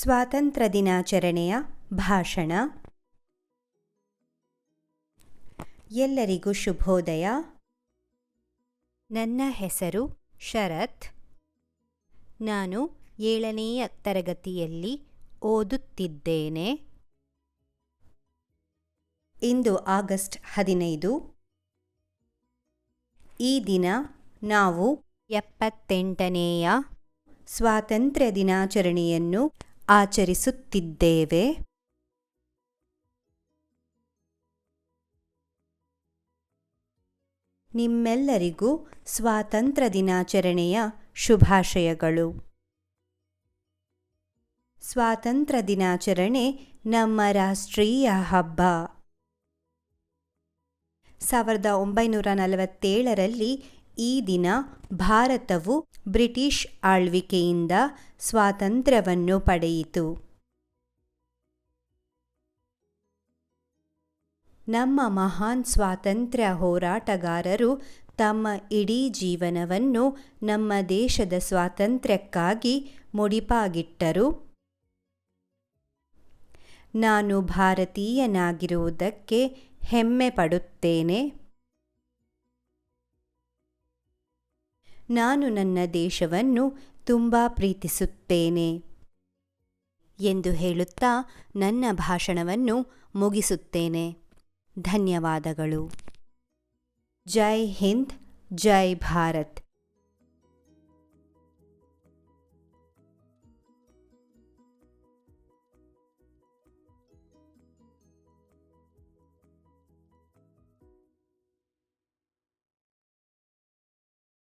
ಸ್ವಾತಂತ್ರ್ಯ ದಿನಾಚರಣೆಯ ಭಾಷಣ. ಎಲ್ಲರಿಗೂ ಶುಭೋದಯ. ನನ್ನ ಹೆಸರು ಶರತ್. ನಾನು ಏಳನೆಯ ತರಗತಿಯಲ್ಲಿ ಓದುತ್ತಿದ್ದೇನೆ. ಇಂದು ಆಗಸ್ಟ್ ಹದಿನೈದು. ಈ ದಿನ ನಾವು ಎಪ್ಪತ್ತೆಂಟನೆಯ ಸ್ವಾತಂತ್ರ್ಯ ದಿನಾಚರಣೆಯನ್ನು ಆಚರಿಸುತ್ತಿದ್ದೇವೆ. ನಿಮ್ಮೆಲ್ಲರಿಗೂ ಸ್ವಾತಂತ್ರ್ಯ ದಿನಾಚರಣೆಯ ಶುಭಾಶಯಗಳು. ಸ್ವಾತಂತ್ರ್ಯ ದಿನಾಚರಣೆ ನಮ್ಮ ರಾಷ್ಟ್ರೀಯ ಹಬ್ಬ. ಸಾವಿರದ ಒಂಬೈನೂರ ನಲವತ್ತೇಳರಲ್ಲಿ ಈ ದಿನ ಭಾರತವು ಬ್ರಿಟಿಷ್ ಆಳ್ವಿಕೆಯಿಂದ ಸ್ವಾತಂತ್ರ್ಯವನ್ನು ಪಡೆಯಿತು. ನಮ್ಮ ಮಹಾನ್ ಸ್ವಾತಂತ್ರ್ಯ ಹೋರಾಟಗಾರರು ತಮ್ಮ ಇಡೀ ಜೀವನವನ್ನು ನಮ್ಮ ದೇಶದ ಸ್ವಾತಂತ್ರ್ಯಕ್ಕಾಗಿ ಮುಡಿಪಾಗಿಟ್ಟರು. ನಾನು ಭಾರತೀಯನಾಗಿರುವುದಕ್ಕೆ ಹೆಮ್ಮೆ ಪಡುತ್ತೇನೆ. ನಾನು ನನ್ನ ದೇಶವನ್ನು ತುಂಬ ಪ್ರೀತಿಸುತ್ತೇನೆ ಎಂದು ಹೇಳುತ್ತಾ ನನ್ನ ಭಾಷಣವನ್ನು ಮುಗಿಸುತ್ತೇನೆ. ಧನ್ಯವಾದಗಳು. ಜೈ ಹಿಂದ್, ಜೈ ಭಾರತ್.